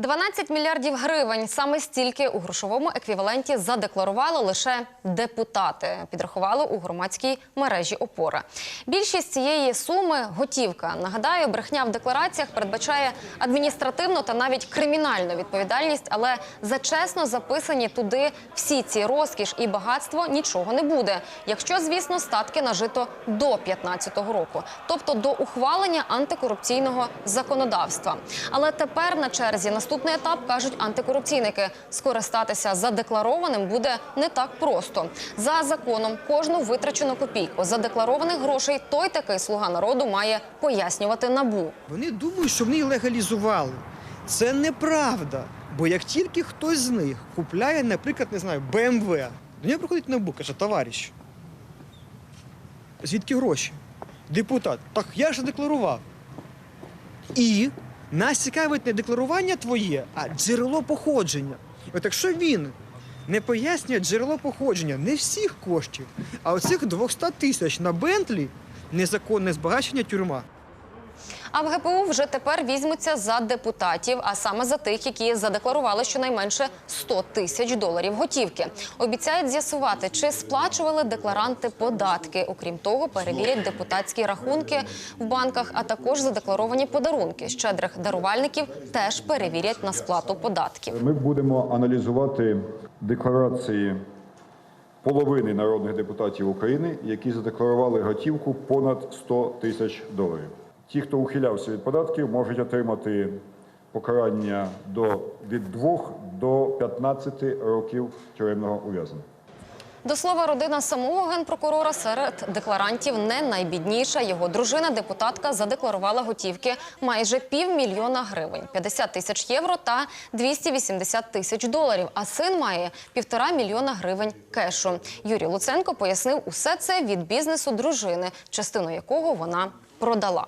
12 мільярдів гривень саме стільки у грошовому еквіваленті задекларували лише депутати. Підрахували у громадській мережі опора. Більшість цієї суми готівка. Нагадаю, брехня в деклараціях передбачає адміністративну та навіть кримінальну відповідальність, але за чесно записані туди всі ці розкіш і багатство нічого не буде, якщо, звісно, статки нажито до 2015 року, тобто до ухвалення антикорупційного законодавства. Але тепер на черзі наступний етап кажуть антикорупційники. Скористатися задекларованим буде не так просто. За законом кожну витрачену копійку задекларованих грошей той такий слуга народу має пояснювати набу. Вони думають, що вони легалізували. Це неправда. Бо як тільки хтось з них купляє, наприклад, не знаю, БМВ, до нього приходить НАБУ, каже, товариш, звідки гроші? Депутат, так я ж декларував. І нас цікавить не декларування твоє, а джерело походження. От якщо він не пояснює джерело походження не всіх коштів, а оцих 200 тисяч на Бентлі незаконне збагачення тюрма. А в ГПУ вже тепер візьмуться за депутатів, а саме за тих, які задекларували щонайменше 100 тисяч доларів готівки. Обіцяють з'ясувати, чи сплачували декларанти податки. Окрім того, перевірять депутатські рахунки в банках, а також задекларовані подарунки. Щедрих дарувальників теж перевірять на сплату податків. Ми будемо аналізувати декларації половини народних депутатів України, які задекларували готівку понад 100 тисяч доларів. Ті, хто ухилявся від податків, можуть отримати покарання до від 2 до 15 років тюремного ув'язнення. До слова, родина самого генпрокурора серед декларантів не найбідніша. Його дружина, депутатка, задекларувала готівки майже півмільйона гривень, 50 тисяч євро та 280 тисяч доларів. А син має півтора мільйона гривень кешу. Юрій Луценко пояснив усе це від бізнесу дружини, частину якого вона продала.